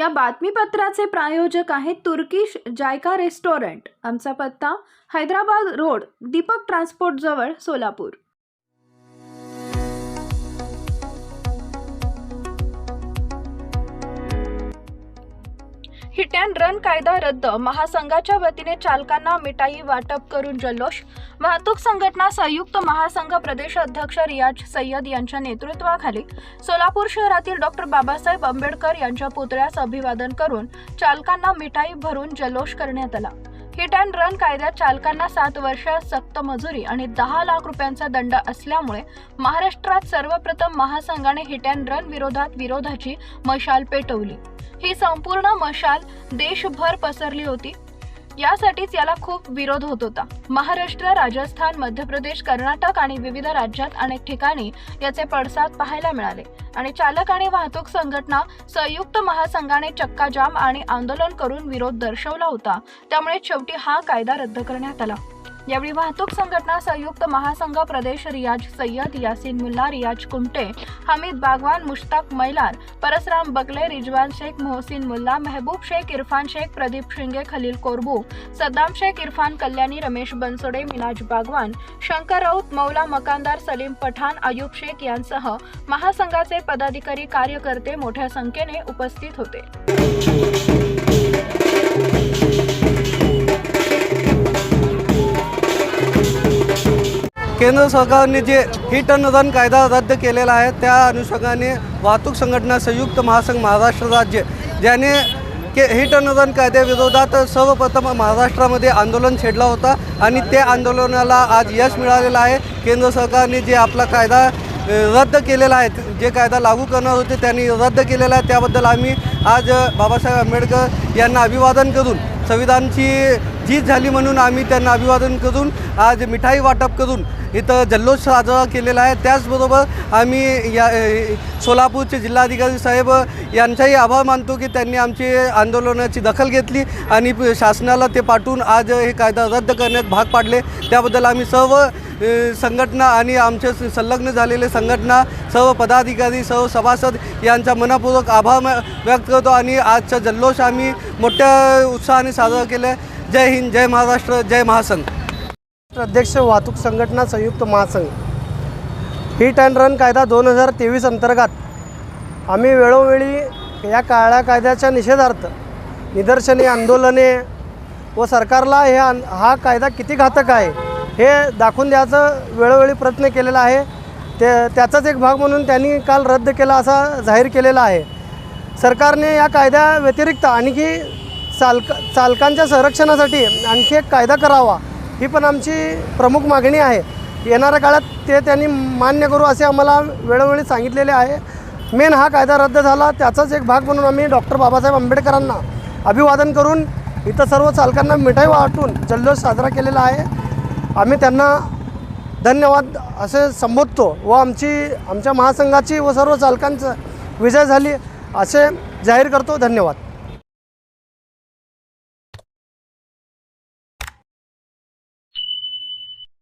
या बातमीपत्राचे प्रायोजक आहेत तुर्किश जायका रेस्टॉरंट. आमचा पत्ता हैदराबाद रोड दीपक ट्रान्सपोर्टजवळ सोलापूर. हिट अँड रन कायदा रद्द. महासंघाच्या वतीने चालकांना मिठाई वाटप करून जल्लोष. वाहतूक संघटना संयुक्त महासंघ प्रदेश अध्यक्ष रियाज सय्यद यांच्या नेतृत्वाखाली सोलापूर शहरातील डॉक्टर बाबासाहेब आंबेडकर यांच्या पुतळ्यास अभिवादन करून चालकांना मिठाई भरून जल्लोष करण्यात आला. हिट अँड रन कायद्यात चालकांना सात वर्ष सक्त मजुरी आणि दहा लाख रुपयांचा दंड असल्यामुळे महाराष्ट्रात सर्वप्रथम महासंघाने हिट अँड रन विरोधात विरोधाची मशाल पेटवली. ही संपूर्ण मशाल देशभर पसरली होती. यासाठीच याला खूप विरोध होत होता. महाराष्ट्र राजस्थान मध्य प्रदेश कर्नाटक आणि विविध राज्यात अनेक ठिकाणी याचे पडसाद पाहायला मिळाले. आणि चालक आणि वाहतूक संघटना संयुक्त महासंघाने चक्काजाम आणि आंदोलन करून विरोध दर्शवला होता. त्यामुळे शेवटी हा कायदा रद्द करण्यात आला. यावेळी वाहतूक संघटना संयुक्त महासंघ प्रदेश रियाज सय्यद यासिन मुल्ला रियाज कुमटे हमीद बागवान मुश्ताक मैलार परसराम बगले रिजवान शेख मोहसिन मुल्ला मेहबूब शेख इरफान शेख प्रदीप शिंगे खलील कोरबू सद्दाम शेख इरफान कल्याणी रमेश बनसोडे मिनाज बागवान शंकर राऊत मौला मकानदार सलीम पठाण अयूब शेख यांसह महासंघाचे पदाधिकारी कार्यकर्ते मोठ्या संख्येने उपस्थित होते. केंद्र सरकारने जे हिट अँड रन कायदा रद्द केलेला आहे त्या अनुषंगाने वाहतूक संघटना संयुक्त महासंघ महाराष्ट्र राज्य ज्याने के हिट अँड रन कायद्याविरोधात सर्वप्रथम महाराष्ट्रामध्ये आंदोलन छेडला होता आणि त्या आंदोलनाला आज यश मिळालेलं आहे. केंद्र सरकारने जे आपला कायदा रद्द केलेला आहे जे कायदा लागू करणार होते त्यांनी रद्द केलेला आहे त्याबद्दल आम्ही आज बाबासाहेब आंबेडकर यांना अभिवादन करून संविधानची जीत झाली म्हणून आम्ही त्यांना अभिवादन करून आज मिठाई वाटप करून इथं जल्लोष साजरा केलेला आहे. त्याचबरोबर आम्ही या सोलापूरचे जिल्हाधिकारी साहेब यांचाही आभार मानतो की त्यांनी आमची आंदोलनाची दखल घेतली आणि शासनाला ते पाठवून आज हे कायदा रद्द करण्यात भाग पाडले. त्याबद्दल आम्ही सर्व संघटना आणि आमचे संलग्न झालेले संघटना सर्व पदाधिकारी सर्व सभासद यांचा मनापूर्वक आभार व्यक्त करतो आणि आजचा जल्लोष आम्ही मोठ्या उत्साहाने साजरा केला आहे जय हिंद जय महाराष्ट्र जय महासंघ. अध्यक्ष वाहतूक संघटना संयुक्त महासंघ. हिट अँड रन कायदा दोन हजार तेवीस अंतर्गत आम्ही वेळोवेळी या काळ्या कायद्याच्या निषेधार्थ निदर्शने आंदोलने व सरकारला हे हा कायदा किती घातक आहे हे दाखवून द्यायचं वेळोवेळी प्रयत्न केलेला आहे. ते त्याचाच एक भाग म्हणून त्यांनी काल रद्द केला असा जाहीर केलेला आहे. सरकारने या कायद्याव्यतिरिक्त आणखी चालक चालकांच्या संरक्षणासाठी आणखी एक कायदा करावा ही पण आमची प्रमुख मागणी आहे. येणाऱ्या काळात ते त्यांनी मान्य करू असे आम्हाला वेळोवेळी सांगितलेले आहे. मेन हा कायदा रद्द झाला त्याचाच एक भाग म्हणून आम्ही डॉक्टर बाबासाहेब आंबेडकरांना अभिवादन करून इथं सर्व चालकांना मिठाई वाटून जल्लोष साजरा केलेला आहे. आम्ही त्यांना धन्यवाद असे संबोधतो व आमची आमच्या महासंघाची व सर्व चालकांचं विजय झाली असे जाहीर करतो. धन्यवाद.